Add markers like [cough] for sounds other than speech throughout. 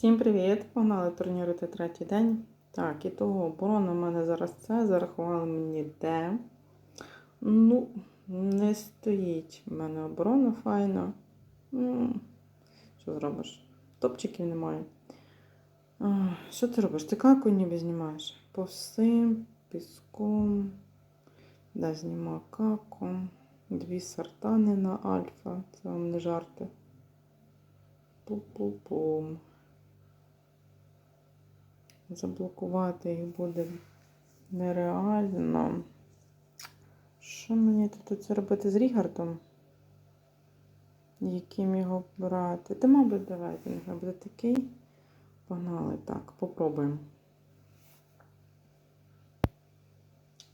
Всім привіт! Погнали турнірити третій день. Так, і того оборона в мене зараз це. Зарахували мені Д. Ну, не стоїть в мене оборона файна. Ну, що зробиш? Топчиків немає. А, що ти робиш? Ти каку ніби знімаєш? По всім, піском. Да, знімаю каку. Дві сартани на альфа. Це вам не жарти. Пу-пу-пум. Заблокувати їх буде нереально. Що мені тут оце робити з Рігардом? Яким його брати? Та, мабуть, давайте, нехай буде такий. Погнали. Так, попробуємо.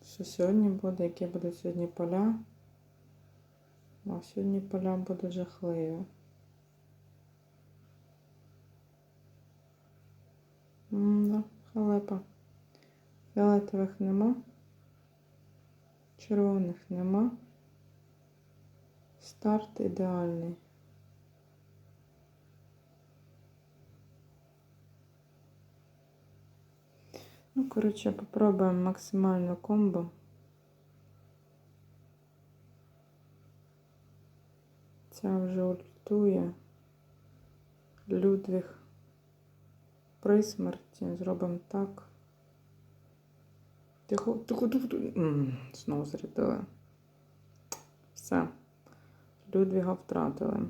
Що сьогодні буде? Які будуть сьогодні поля? А сьогодні поля будуть жахливі. М-да, халепа. Фіолетових нема. Червоних нема. Старт ідеальний. Ну, коротше, попробуємо максимальну комбо. Ця вже ультує. Людвіг при смерті зробимо так. Тихо, тихо, тихо, тихо. Знову зарядили. Все. Людвіга втратили.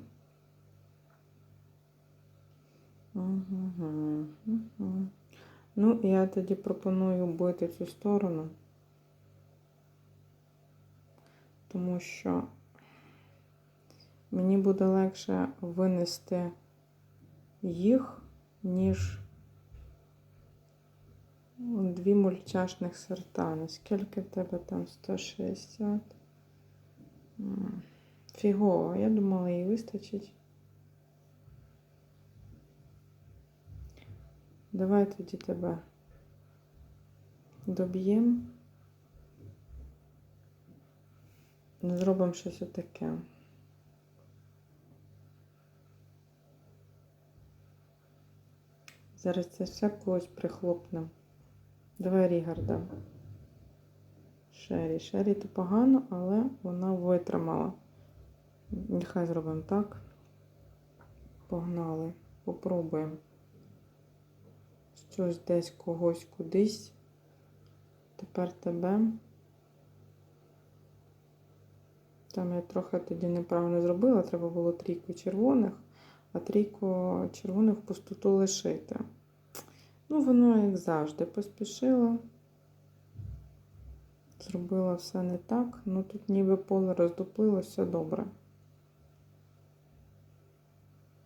Ну, я тоді пропоную бити цю сторону, тому що мені буде легше винести їх, ніж дві мульчашних сортани. Скільки в тебе там 160? Фігово, я думала, їй вистачить. Давай тоді тебе доб'ємо. Зробимо щось отаке. Зараз це все когось прихлопне. Давай Рігарда. Шері. Шері то погано, але вона витримала. Нехай зробимо так. Погнали. Попробуємо. Щось десь когось кудись. Тепер тебе. Там я трохи тоді неправильно зробила, треба було трійку червоних, а трійку червоних в пустоту лишити. Ну, воно, як завжди, поспішила. Зробила все не так. Ну тут ніби поле роздуплилося добре.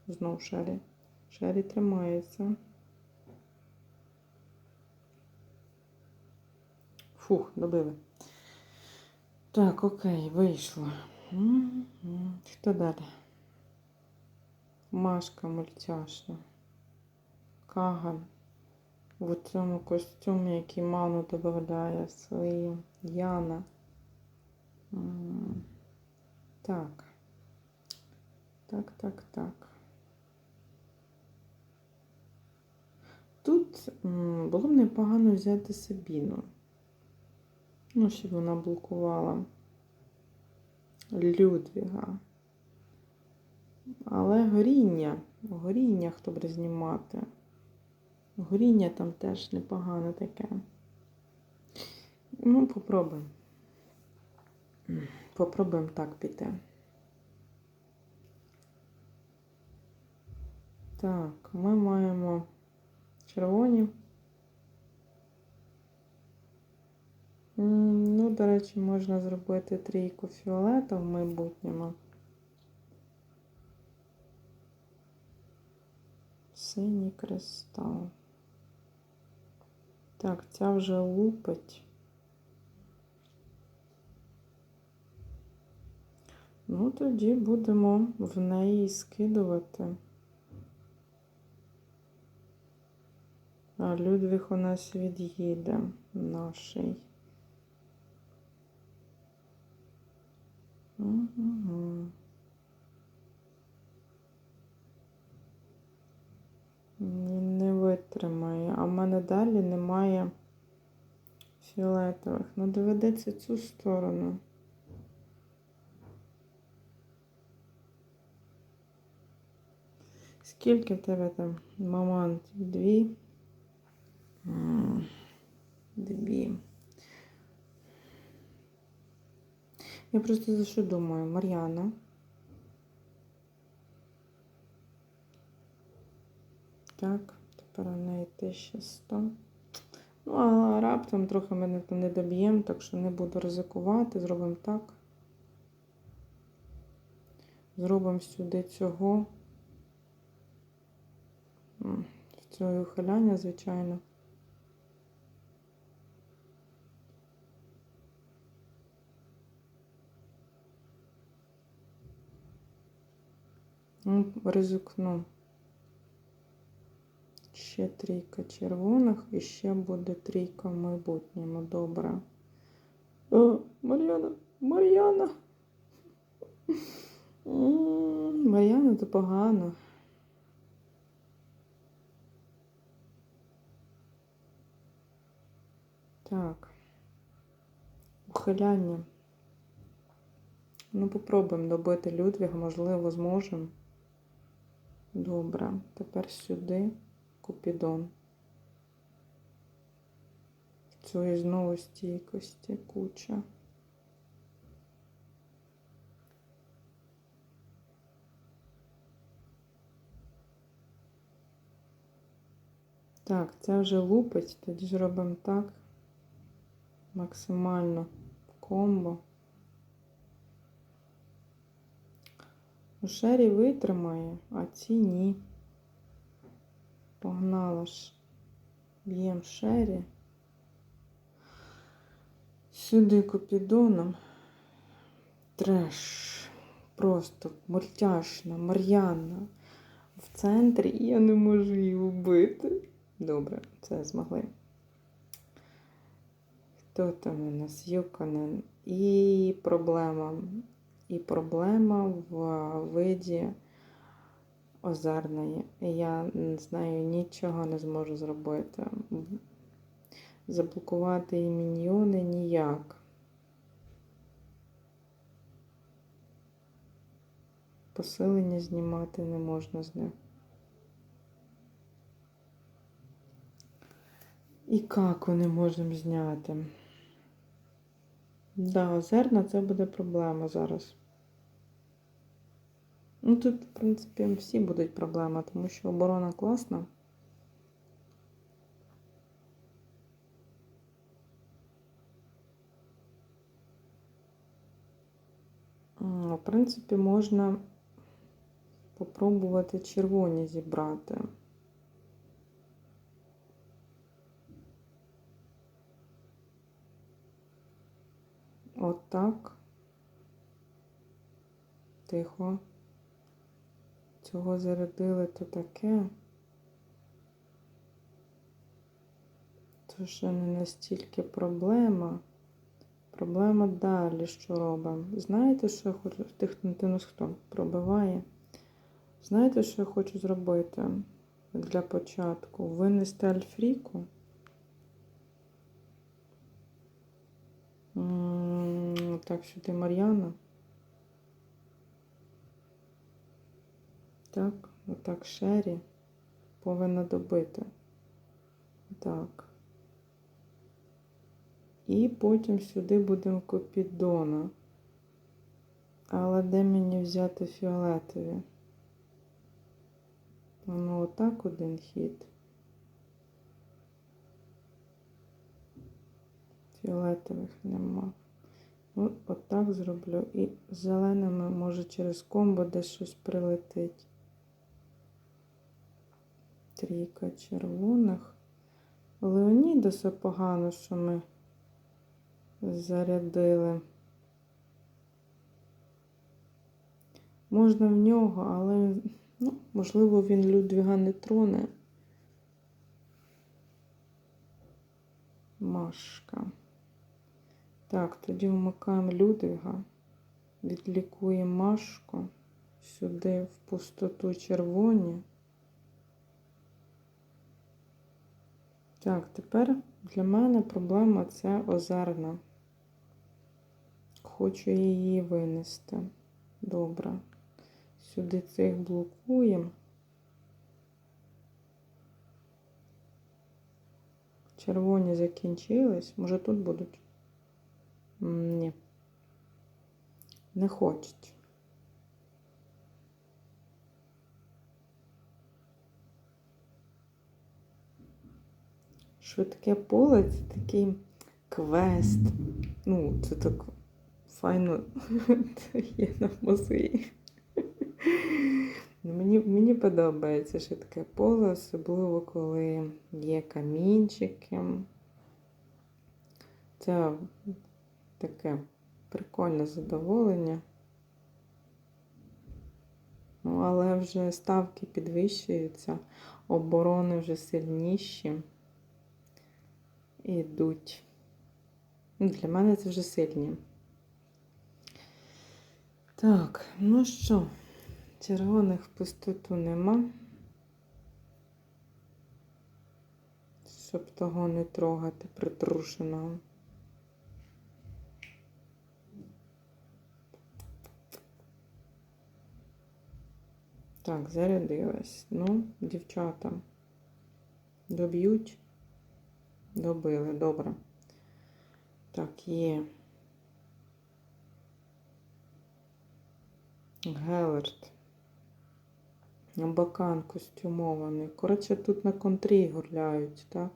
Знов Шері. Шері тримається. Фух, добили. Так, окей, вийшло. Хто далі? Машка мультяшна. Каган. В цьому костюмі, який ману додає свої Яна. Так. Так, так, так. Тут було б непогано взяти Сабіну. Ну, щоб вона блокувала Людвіга. Але горіння, горіння хто буде знімати. Горіння там теж непогано таке. Ну, попробуємо. Попробуємо так піти. Так, ми маємо червоні. Ну, до речі, можна зробити трійку фіолета в майбутньому. Синій кристал. Так, ця вже лупить. Ну, тоді будемо в неї скидувати. А Людвіг у нас від'їде наший. Угу. Ні, витримає, а в мене далі немає фіолетових. Ну, доведеться цю сторону. Скільки в тебе там моментів? Дві? Дві. Я просто за що думаю, Мар'яна. Так, тепер у неї 1100. Ну, а раптом трохи ми не, не доб'ємо, так що не буду ризикувати. Зробимо так. Зробимо сюди цього. Цього ухиляння, звичайно. Ну, ризикну. Ще трійка червоних і ще буде трійка в майбутньому. Добре. О, Мар'яна, Мар'яна. Мар'яна, це погано. Так. Ухиляння. Ну, попробуємо добити Людвіга, можливо, зможемо. Добре. Тепер сюди Купідон. Цієї знову стійкості куча. Так, це вже лупить, тоді ж робимо так. Максимально комбо. У Шері витримає, а ці ні. Погнала ж. Б'ємо Шері. Сюди Купідоном. Треш. Просто мультяшна, Мар'яна. В центрі і я не можу її вбити. Добре, це змогли. Хто там у нас? Юканен. І проблема. І проблема в виді озерної. Я з нею нічого не зможу зробити. Заблокувати її міньйони ніяк. Посилення знімати не можна з них. І каку не можемо зняти. Да, озерна це буде проблема зараз. Ну, тут, в принципі, всі будуть проблеми, тому що оборона класна. В принципі, можна попробувати червоні зібрати. Отак. Тихо. Цього зарядили то таке. То ще не настільки проблема. Проблема далі, що робимо. Знаєте, що я хочу? Тихнутинус хто пробиває. Знаєте, що я хочу зробити для початку? Винести альфріку. Так, сюди Мар'яна. Так, отак Шері повинна добити. Так. І потім сюди будемо Купідона. Але де мені взяти фіолетові? Воно отак один хід. Фіолетових нема. Ну, отак зроблю. І зеленими, може, через комбо десь щось прилетить. Трійка червоних. Леонідаса погано, що ми зарядили. Можна в нього, але, ну, можливо, він Людвіга не троне. Машка. Так, тоді вмикаємо Людвіга, відлікуємо Машку сюди в пустоту червоні. Так, тепер для мене проблема це озерна. Хочу її винести. Добре. Сюди цих блокуємо. Червоні закінчились. Може тут будуть? Ні. Не хочуть. Швидке поле це такий квест. Ну, це так файно є на музеї. Ну, Мені, мені подобається швидке поле, особливо коли є камінчики. Це таке прикольне задоволення. Ну, але вже ставки підвищуються, оборони вже сильніші йдуть. Ну, Для мене це вже сильні. Так, ну що, червоних в пустоту нема. Щоб того не трогати притрушеного. Так, зарядилась. Ну, дівчата доб'ють. Добили, добре. Так, є. Гелерт. Бакан костюмований. Коротше, тут на контрі гуляють, так?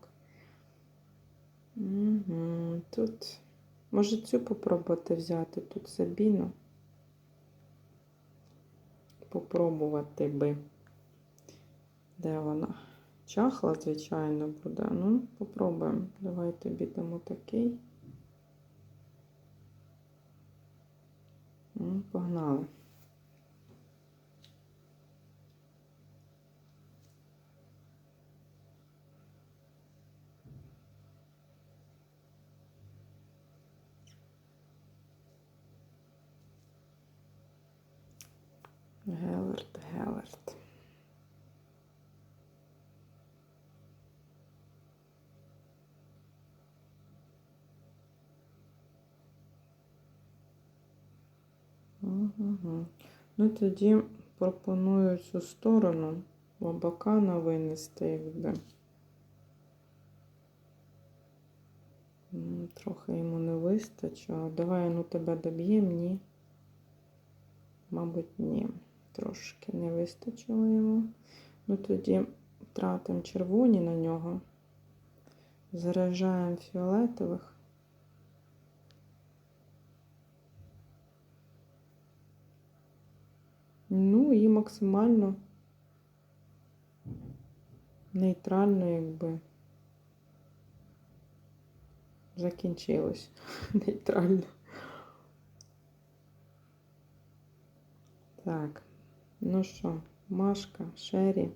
Угу. Тут. Може цю попробувати взяти тут Сабіну? Попробувати би. Де вона? Чахла, звичайно, буде. Ну, попробуємо. Давай тобі дамо такий. Ну, погнали. Гелерт, Гелерт. Угу. Ну тоді пропоную цю сторону лобакана винести, якби. Трохи йому не вистачило. Давай ну тебе доб'ємо, ні. Мабуть, ні. Трошки не вистачило йому. Ну тоді тратимо червоні на нього. Заряджаємо фіолетових. Ну і максимально нейтрально, якби закінчилось. [laughs] Нейтрально. Так, ну що, Машка, Шері.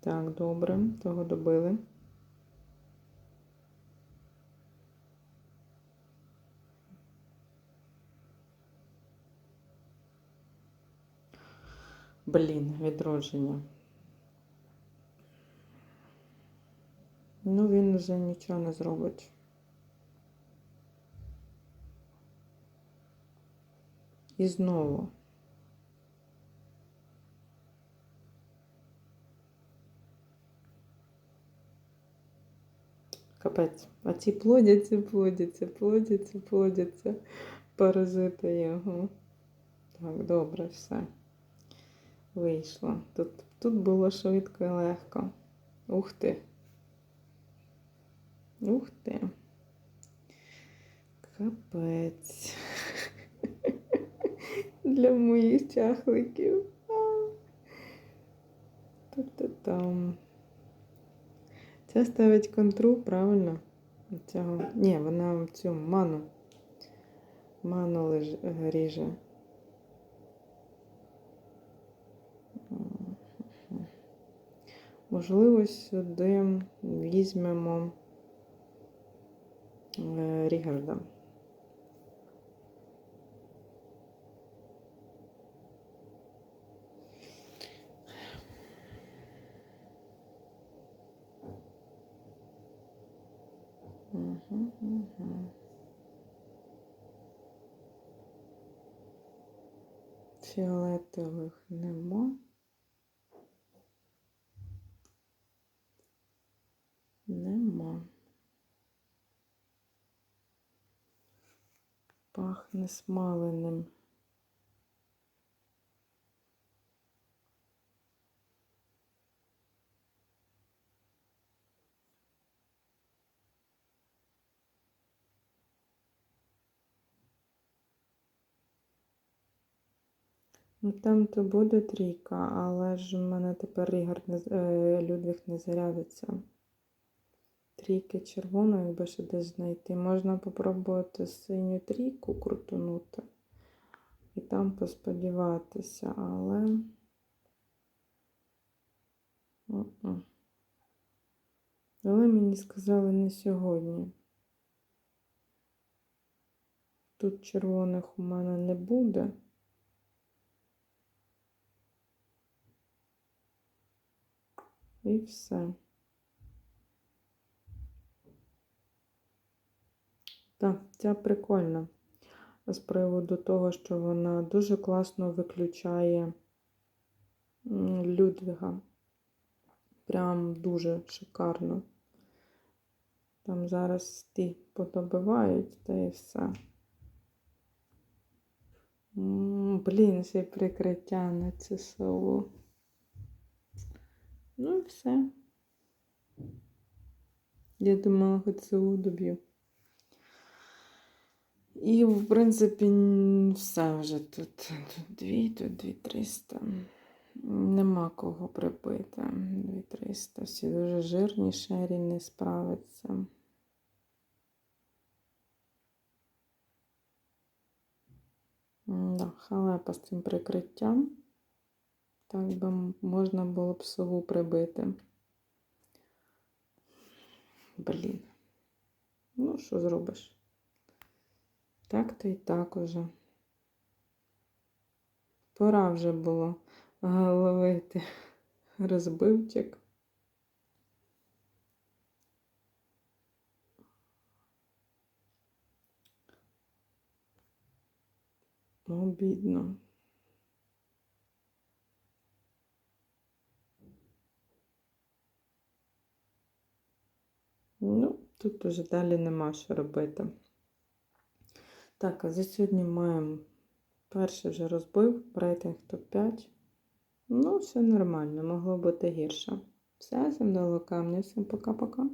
Так, добре, того добили. Блін, відродження. Ну, він вже нічого не зробить. І знову. Капець. А ці плодяться, плодяться, плодяться, плодяться. Паразити його. Так, добре, все. Вийшло. Тут, тут було швидко і легко. Ух ти. Ух ти. Капець. [laughs] Для моїх чахликів. Тобто там. Це ставить контру, правильно? Цього. Ні, вона цю ману. Ману леж... ріже. Можливо, сюди візьмемо е, Рігарда. Мгм, мгм. Фіолетових нема. Нема. Пахне смаленим. Ну там то буде трійка, але ж в мене тепер Ігор не, е, Людвіг не зарядиться. Трійки червоної, якби ще десь знайти. Можна попробувати синю трійку крутанути і там посподіватися, але. Але мені сказали не сьогодні. Тут червоних у мене не буде. І все. Так, ця прикольна. З приводу того, що вона дуже класно виключає Людвіга. Прям дуже шикарно. Там зараз ті подобивають, та і все. Блін, ще прикриття на цю сову. Ну і все. Я думала, ГЦУ доб'ю. І, в принципі, все вже тут. Тут дві, тут дві триста. Нема кого прибити. Дві триста. Всі дуже жирні, шері не справиться. Да, халепа з цим прикриттям. Так би можна було б сову прибити. Блін. Ну, що зробиш? Так то і так уже. Пора вже було ловити розбивчик. Обідно. Ну, тут уже далі нема що робити. Так, а за сьогодні маємо перший вже розбив, рейтинг топ-5. Ну, все нормально, могло бути гірше. Все, всім до камня, всім пока-пока.